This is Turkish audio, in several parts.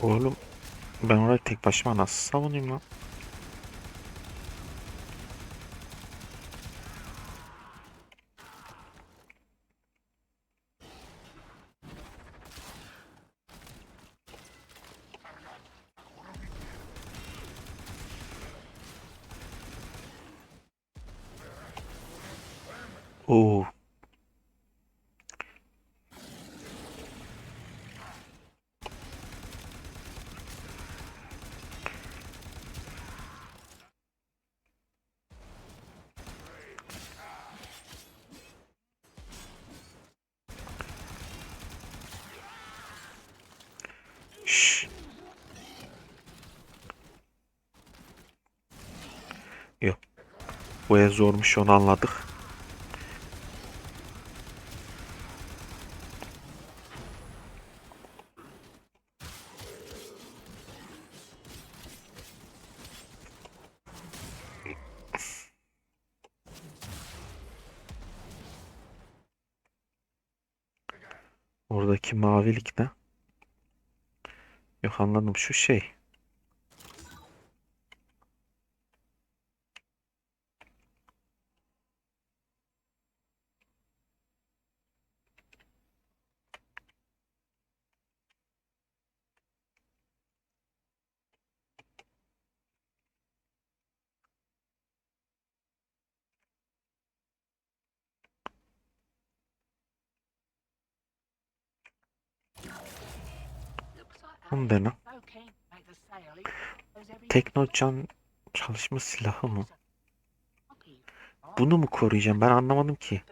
Oğlum ben orayı tek başıma nasıl savunayım lan? Oo. Şşş. Yok. Bu ev zormuş onu anladık. Oradaki mavilik ne? Yok anladım şu şey. Knows every Teknocan çalışma silahı mı? Bunu mu koruyacağım? Ben anlamadım ki.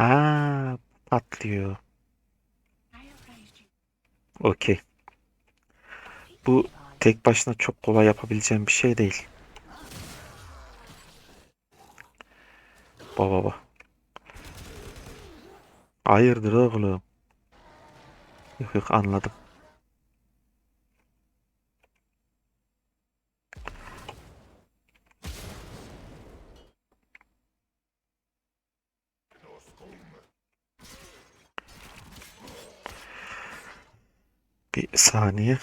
Ha, patlıyor. Okey. Bu tek başına çok kolay yapabileceğim bir şey değil. Baba baba. Hayırdır oğlum? Yok yok anladım. Bir saniye.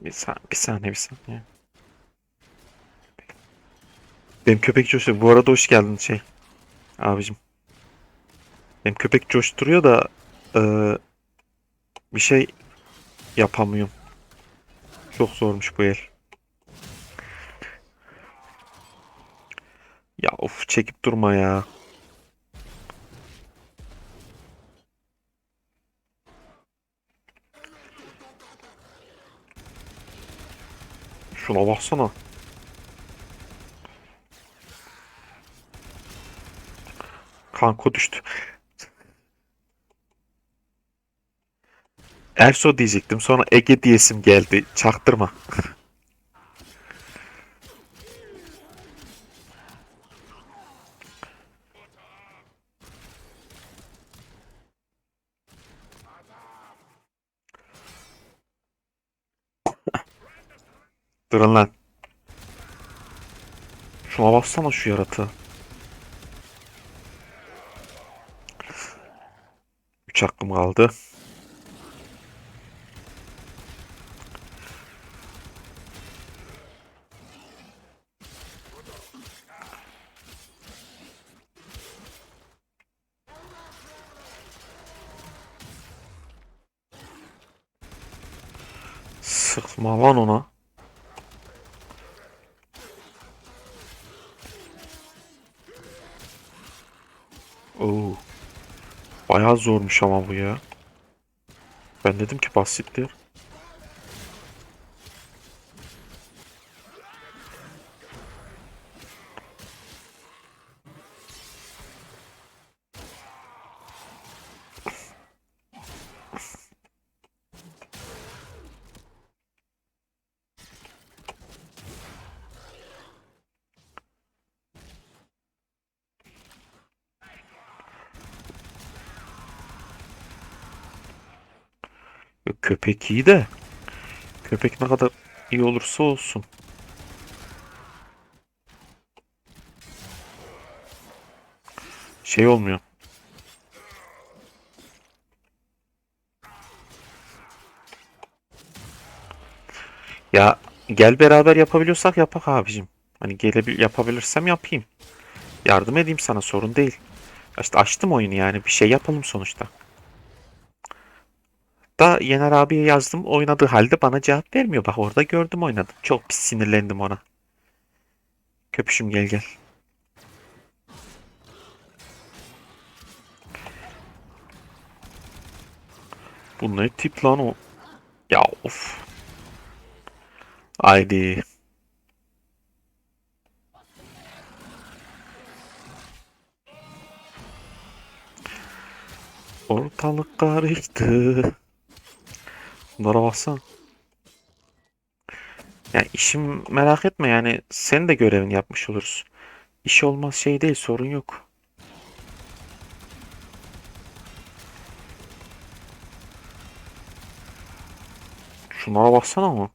Bir saniye, bir saniye, bir saniye. Benim köpek coşuyor. Bu arada hoş geldin şey. Abicim. Benim köpek coşturuyor da eee, bir şey yapamıyorum. Çok zormuş bu el. Ya of çekip durma ya. Şuna baksana. Kanko düştü. Erso diyecektim. Sonra Ege diyesim geldi. Çaktırma. Durun lan. Şuna baksana şu yaratığı. Üç hakkım kaldı. Basma lan ona. Oo. Bayağı zormuş ama bu ya. Ben dedim ki basittir. Köpek iyi de. Köpek ne kadar iyi olursa olsun. Şey olmuyor. Ya gel beraber yapabiliyorsak yapak abicim. Hani gelebil yapabilirsem yapayım. Yardım edeyim sana sorun değil. İşte açtım oyunu yani bir şey yapalım sonuçta. Da Yener abiye yazdım oynadığı halde bana cevap vermiyor. Bak orada gördüm oynadı. Çok pis sinirlendim ona. Köpüşüm gel gel. Bu ne tip lan o? Ya of. Haydi. Ortalık karıştı. Bunlara baksana. Yani işim merak etme yani sen de görevini yapmış oluruz. İş olmaz şey değil sorun yok. Şunlara baksana ama.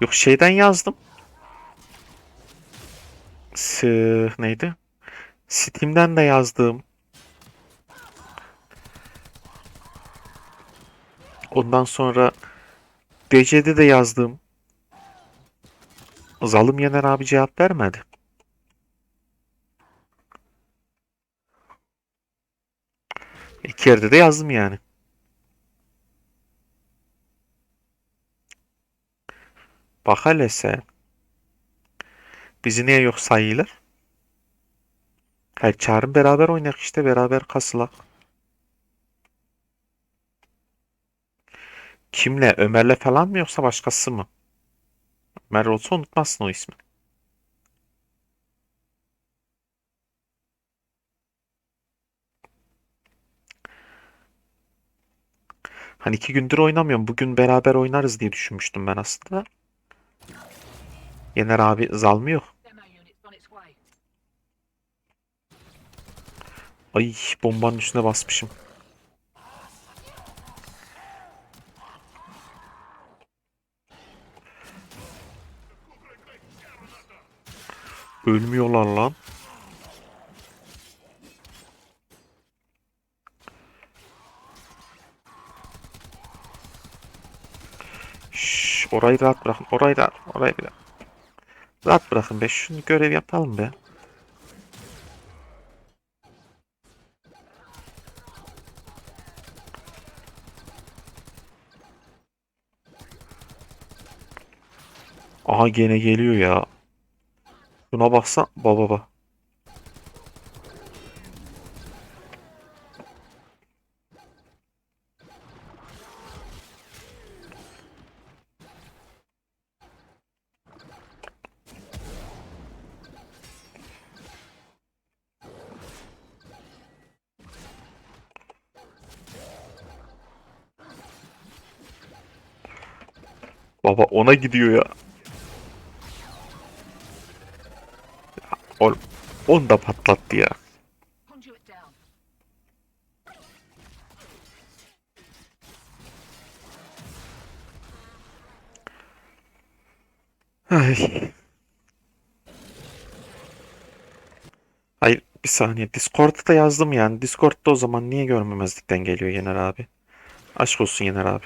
Yok şeyden yazdım. S- neydi? Steam'den de yazdım. Ondan sonra DC'de de yazdım. Zalım Yener abi cevap vermedi. İki yerde de yazdım yani. Bak hele sen. Bizi niye yok sayılır? Her çağırın beraber oynayak işte beraber kasılak. Kimle? Ömer'le falan mı yoksa başkası mı? Ömer olsa unutmazsın o ismi. Hani iki gündür oynamıyorum. Bugün beraber oynarız diye düşünmüştüm ben aslında. Yener abi zal mı yok? Ay bombanın üstüne basmışım. Ölmüyorlar lan. Şşş, orayı rahat bırakın. Orayı da orayı bir rahat bırakın be. Şunu görev yapalım be. Aha gene geliyor ya. Şuna baksan baba baba. Baba ona gidiyor ya. Oğlum, onu da patlattı ya. Ay. Hayır bir saniye. Discord'da da yazdım yani. Discord'da o zaman niye görmemezlikten geliyor Yener abi? Aşk olsun Yener abi.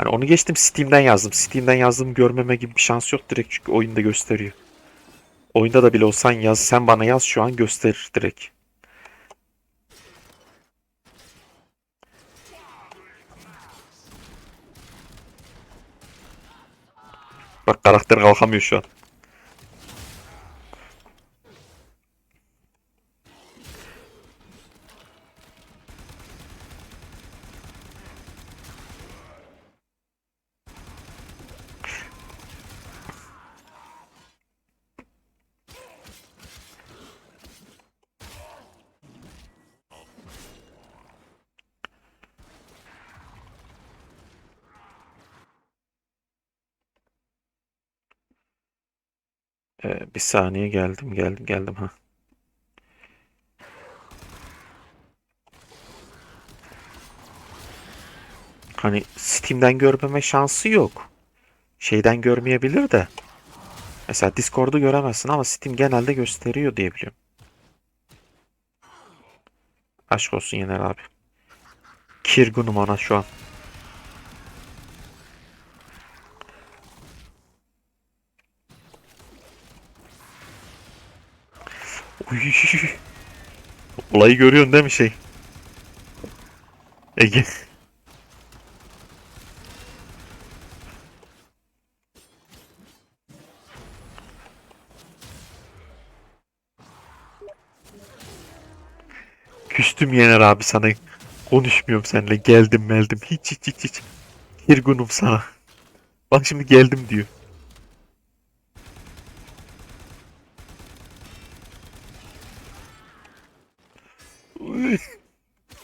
Hani onu geçtim Steam'den yazdım. Steam'den yazdığımı görmeme gibi bir şans yok direkt çünkü oyunda gösteriyor. Oyunda da bile olsan yaz sen bana yaz şu an gösterir direkt. Bak karakter kalkamıyor şu an. Ee, bir saniye geldim geldim geldim ha. Hani Steam'den görmeme şansı yok. Şeyden görmeyebilir de. Mesela Discord'u göremezsin ama Steam genelde gösteriyor diye biliyorum. Aşk olsun Yener abi. Kirgunum ona şu an. Olayı görüyorsun değil mi şey? Ege. Küstüm Yener abi sana. Konuşmuyorum seninle. Geldim geldim. Hiç hiç hiç hiç. Kirgunum sana. Bak şimdi geldim diyor.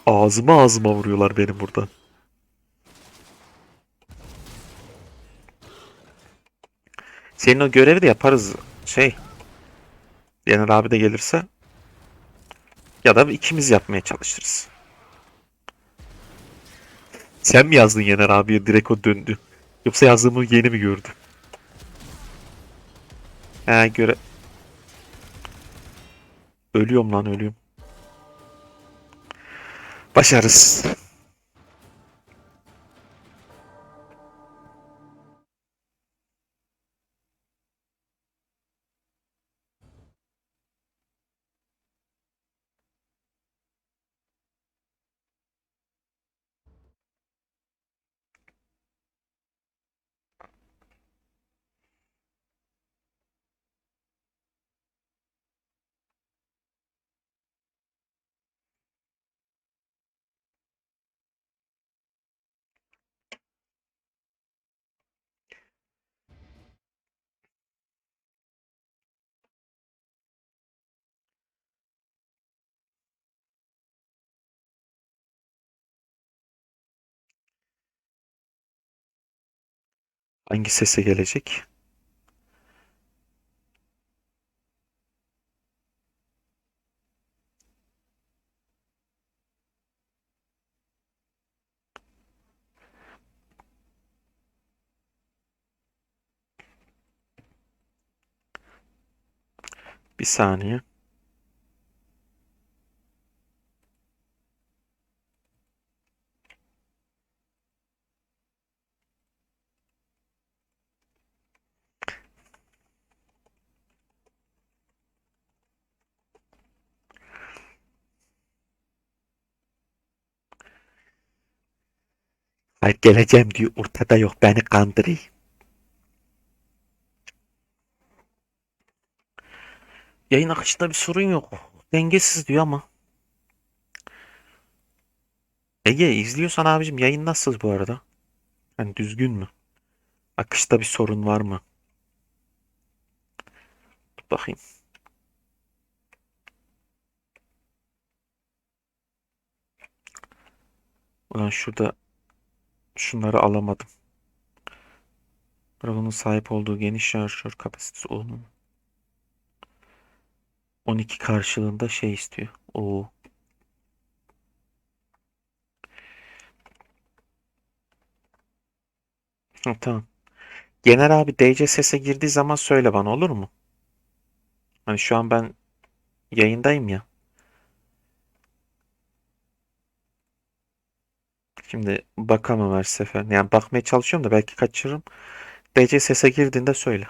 Ağzıma ağzıma vuruyorlar benim burada. Senin o görevi de yaparız. Şey. Yener abi de gelirse. Ya da ikimiz yapmaya çalışırız. Sen mi yazdın Yener abiye direkt o döndü? Yoksa yazdığımı yeni mi gördü? He göre... Ölüyorum lan ölüyorum. Başarız. Hangi sese gelecek? Bir saniye. Hayır geleceğim diyor ortada yok beni kandırıyor. Yayın akışında bir sorun yok. Dengesiz diyor ama. Ege izliyorsan abicim yayın nasıl bu arada? Hani düzgün mü? Akışta bir sorun var mı? Dur bakayım. Ulan şurada şunları alamadım. Arabanın sahip olduğu geniş şarjör kapasitesi onun. 12 karşılığında şey istiyor. Oo. Ha, tamam. Yener abi DC sese girdiği zaman söyle bana olur mu? Hani şu an ben yayındayım ya. Şimdi bakamam her sefer. Yani bakmaya çalışıyorum da belki kaçırırım. DC sese girdiğinde söyle.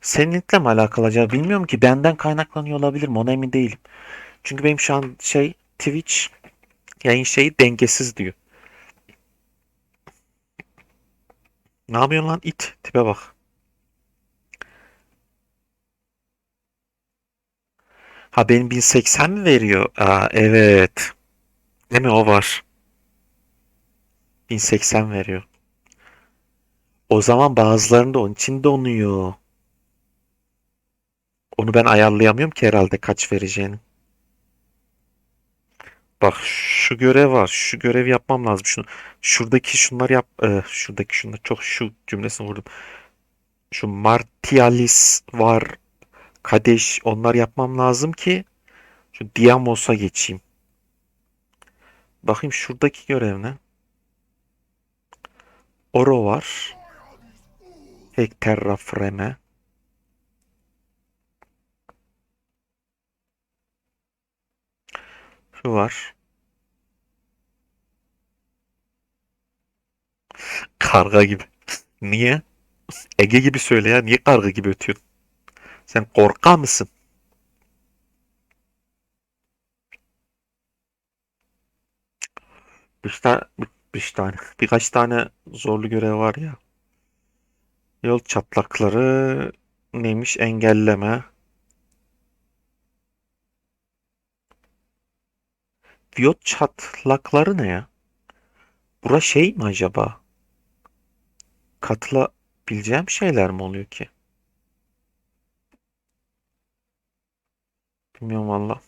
Seninle mi alakalı acaba bilmiyorum ki. Benden kaynaklanıyor olabilir mi? Ona emin değilim. Çünkü benim şu an şey Twitch yayın şeyi dengesiz diyor. Ne yapıyorsun lan it? Tipe bak. Ha benim 1080 mi veriyor? Aa evet. Değil mi o var. 1080 veriyor. O zaman bazılarında onun için donuyor. Onu ben ayarlayamıyorum ki herhalde kaç vereceğini. Bak şu görev var. Şu görevi yapmam lazım. Şunu, şuradaki şunlar yap. e, şuradaki şunlar çok şu cümlesini vurdum. Şu Martialis var. Kadeş onlar yapmam lazım ki şu Diamos'a geçeyim. Bakayım şuradaki görev ne? Oro var. Hack Terraframe. Şu var. Karga gibi. Niye? Ege gibi söyle ya. Niye karga gibi ötüyorsun? Sen korka mısın? Bir tane, bir tane, birkaç tane zorlu görev var ya. Yol çatlakları neymiş? Engelleme. Diyot çatlakları ne ya? Bura şey mi acaba? Katılabileceğim şeyler mi oluyor ki? Bilmiyorum valla.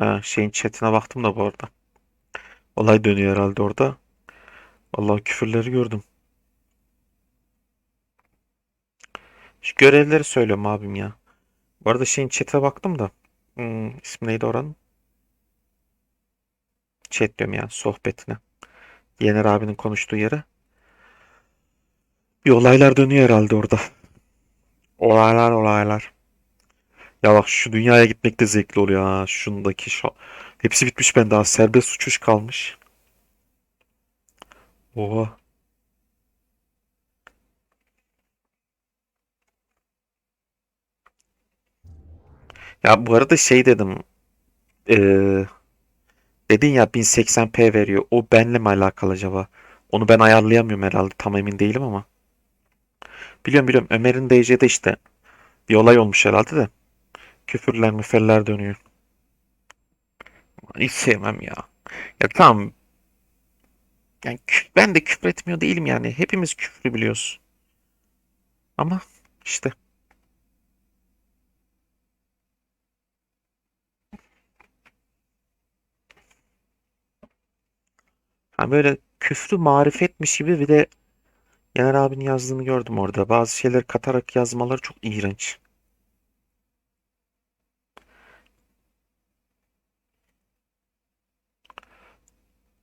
Ha, şeyin chatine baktım da bu arada. Olay dönüyor herhalde orada. Vallahi küfürleri gördüm. Şu görevleri söylüyorum abim ya. Bu arada şeyin chat'e baktım da. Hmm, ismi neydi oranın? Chat diyorum ya sohbetine. Yener abinin konuştuğu yere. Bir olaylar dönüyor herhalde orada. Olaylar olaylar. Ya bak şu dünyaya gitmek de zevkli oluyor ha. Şundaki şu. Hepsi bitmiş ben daha serbest uçuş kalmış. Oha. Ya bu arada şey dedim. Eee dedin ya 1080p veriyor. O benle mi alakalı acaba? Onu ben ayarlayamıyorum herhalde. Tam emin değilim ama. Biliyorum biliyorum. Ömer'in DC'de işte bir olay olmuş herhalde de. Küfürler müferler dönüyor. Hiç sevmem ya. Ya tamam. Yani ben de küfür etmiyor değilim yani. Hepimiz küfrü biliyoruz. Ama işte. Ha böyle küfrü marifetmiş gibi bir de Yener abinin yazdığını gördüm orada. Bazı şeyleri katarak yazmaları çok iğrenç.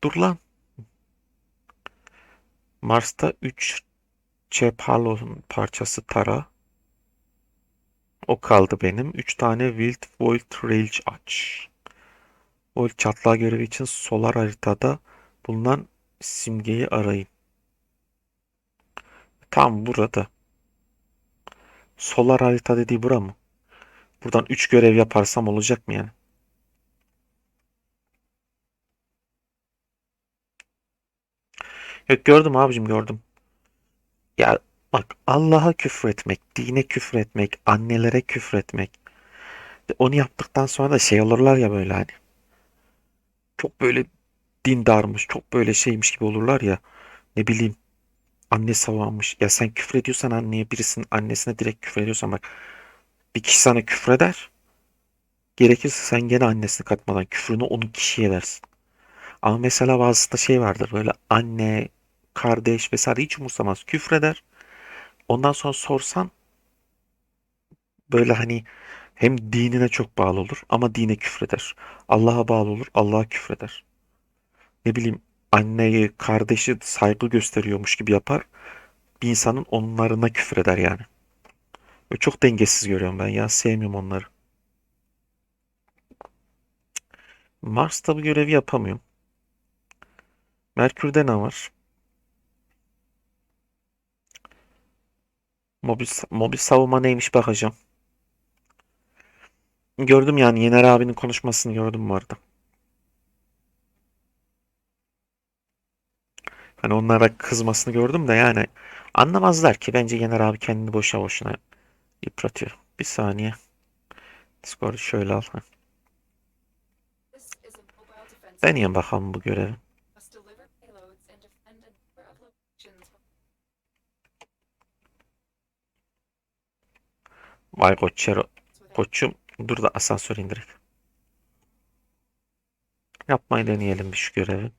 Dur lan. Mars'ta 3 Cephalon parçası tara. O kaldı benim. 3 tane Wild Volt Rage aç. Volt çatlağı görevi için solar haritada bulunan simgeyi arayın. Tam burada. Solar harita dediği bura mı? Buradan 3 görev yaparsam olacak mı yani? Yok gördüm abicim gördüm. Ya bak Allah'a küfür etmek, dine küfür etmek, annelere küfür etmek. Onu yaptıktan sonra da şey olurlar ya böyle hani. Çok böyle dindarmış, çok böyle şeymiş gibi olurlar ya. Ne bileyim anne savunmuş. Ya sen küfür ediyorsan anneye birisinin annesine direkt küfür ediyorsan bak bir kişi sana küfür eder. Gerekirse sen gene annesini katmadan küfrünü onun kişiye edersin. Ama mesela bazısında şey vardır böyle anne, kardeş vesaire hiç umursamaz. Küfreder. Ondan sonra sorsan böyle hani hem dinine çok bağlı olur ama dine küfreder. Allah'a bağlı olur, Allah'a küfreder. Ne bileyim anneyi, kardeşi saygı gösteriyormuş gibi yapar. Bir insanın onlarına küfreder yani. Ve çok dengesiz görüyorum ben ya. Sevmiyorum onları. Mars'ta bu görevi yapamıyorum. Merkür'de ne var? Mobil, mobil savunma neymiş bakacağım. Gördüm yani Yener abinin konuşmasını gördüm bu arada. Hani onlara kızmasını gördüm de yani anlamazlar ki. Bence Yener abi kendini boşa boşuna yıpratıyor. Bir saniye. Discord'u şöyle al. Deneyelim bakalım bu görevi. Vay koçero. Koçum dur da asansör indirek. Yapmayı deneyelim bir şu görevi.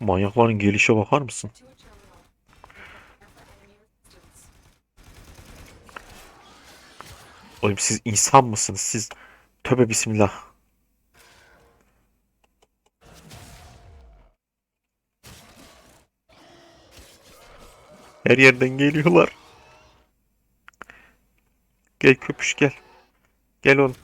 Manyakların gelişe bakar mısın? Oğlum siz insan mısınız? Siz tövbe bismillah. Her yerden geliyorlar. Gel köpüş gel. Gel oğlum.